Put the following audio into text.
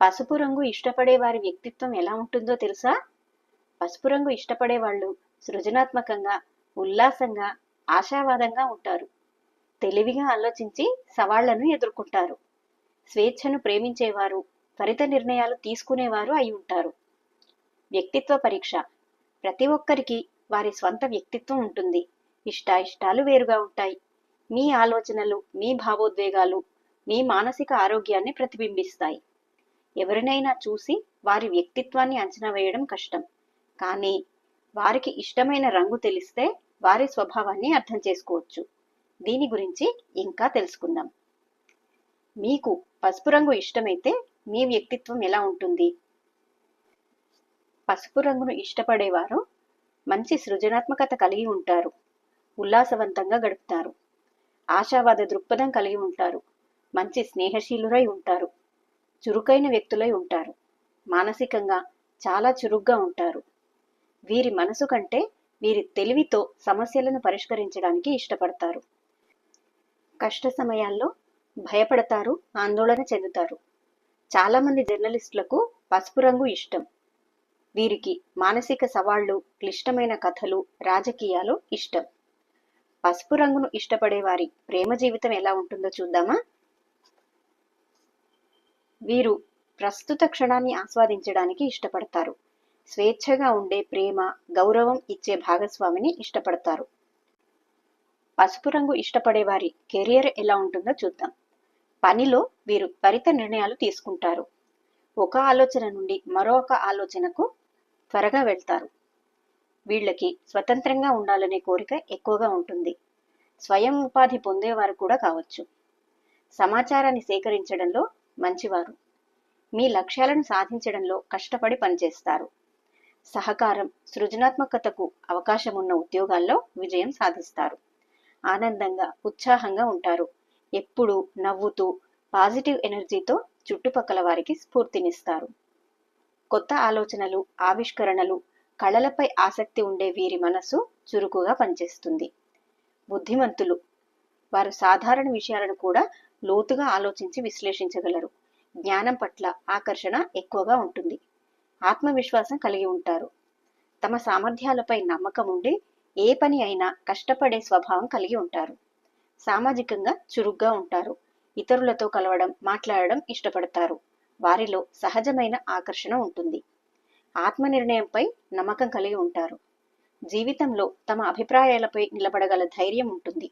పసుపు రంగు ఇష్టపడే వారి వ్యక్తిత్వం ఎలా ఉంటుందో తెలుసా? పసుపు రంగు ఇష్టపడే వాళ్ళు సృజనాత్మకంగా ఉల్లాసంగా ఆశావాదంగా ఉంటారు. తెలివిగా ఆలోచించి సవాళ్ళను ఎదుర్కొంటారు. స్వేచ్ఛను ప్రేమించేవారు త్వరిత నిర్ణయాలు తీసుకునేవారు అయి ఉంటారు. వ్యక్తిత్వ పరీక్ష. ప్రతి ఒక్కరికి వారి స్వంత వ్యక్తిత్వం ఉంటుంది. ఇష్టాయిష్టాలు వేరుగా ఉంటాయి. మీ ఆలోచనలు మీ భావోద్వేగాలు మీ మానసిక ఆరోగ్యాన్ని ప్రతిబింబిస్తాయి. ఎవరినైనా చూసి వారి వ్యక్తిత్వాన్ని అంచనా వేయడం కష్టం. కానీ వారికి ఇష్టమైన రంగు తెలిస్తే వారి స్వభావాన్ని అర్థం చేసుకోవచ్చు. దీని గురించి ఇంకా తెలుసుకుందాం. మీకు పసుపు రంగు ఇష్టమైతే మీ వ్యక్తిత్వం ఎలా ఉంటుంది? పసుపు రంగును ఇష్టపడేవారు మంచి సృజనాత్మకత కలిగి ఉంటారు. ఉల్లాసవంతంగా గడుపుతారు. ఆశావాద దృక్పథం కలిగి ఉంటారు. మంచి స్నేహశీలురై ఉంటారు. చురుకైన వ్యక్తులై ఉంటారు. మానసికంగా చాలా చురుగ్గా ఉంటారు. వీరి మనసు కంటే వీరి తెలివితో సమస్యలను పరిష్కరించడానికి ఇష్టపడతారు. కష్ట సమయాల్లో భయపడతారు ఆందోళన చెందుతారు. చాలామంది జర్నలిస్టులకు పసుపు రంగు ఇష్టం. వీరికి మానసిక సవాళ్ళు క్లిష్టమైన కథలు రాజకీయాలు ఇష్టం. పసుపు రంగును ఇష్టపడే వారి ప్రేమ జీవితం ఎలా ఉంటుందో చూద్దామా? వీరు ప్రస్తుత క్షణాన్ని ఆస్వాదించడానికి ఇష్టపడతారు. స్వేచ్ఛగా ఉండే ప్రేమ గౌరవం ఇచ్చే భాగస్వామిని ఇష్టపడతారు. పసుపు రంగు ఇష్టపడే వారి కెరియర్ ఎలా ఉంటుందో చూద్దాం. పనిలో వీరు త్వరిత నిర్ణయాలు తీసుకుంటారు. ఒక ఆలోచన నుండి మరొక ఆలోచనకు త్వరగా వెళ్తారు. వీళ్ళకి స్వతంత్రంగా ఉండాలనే కోరిక ఎక్కువగా ఉంటుంది. స్వయం ఉపాధి పొందేవారు కూడా కావచ్చు. సమాచారాన్ని సేకరించడంలో మంచివారు. మీ లక్ష్యాలను సాధించడంలో కష్టపడి పనిచేస్తారు. సహకారం సృజనాత్మకతకు అవకాశం ఉన్న ఉద్యోగాల్లో విజయం సాధిస్తారు. ఆనందంగా ఉత్సాహంగా ఉంటారు. ఎప్పుడూ నవ్వుతూ పాజిటివ్ ఎనర్జీతో చుట్టుపక్కల వారికి స్ఫూర్తినిస్తారు. కొత్త ఆలోచనలు ఆవిష్కరణలు కళలపై ఆసక్తి ఉండే వీరి మనసు చురుకుగా పనిచేస్తుంది. బుద్ధిమంతులు వారు సాధారణ విషయాలను కూడా లోతుగా ఆలోచించి విశ్లేషించగలరు. జ్ఞానం పట్ల ఆకర్షణ ఎక్కువగా ఉంటుంది. ఆత్మవిశ్వాసం కలిగి ఉంటారు. తమ సామర్థ్యాలపై నమ్మకం ఉండి ఏ పని అయినా కష్టపడే స్వభావం కలిగి ఉంటారు. సామాజికంగా చురుగ్గా ఉంటారు. ఇతరులతో కలవడం మాట్లాడడం ఇష్టపడతారు. వారిలో సహజమైన ఆకర్షణ ఉంటుంది. ఆత్మ నిర్ణయంపై నమ్మకం కలిగి ఉంటారు. జీవితంలో తమ అభిప్రాయాలపై నిలబడగల ధైర్యం ఉంటుంది.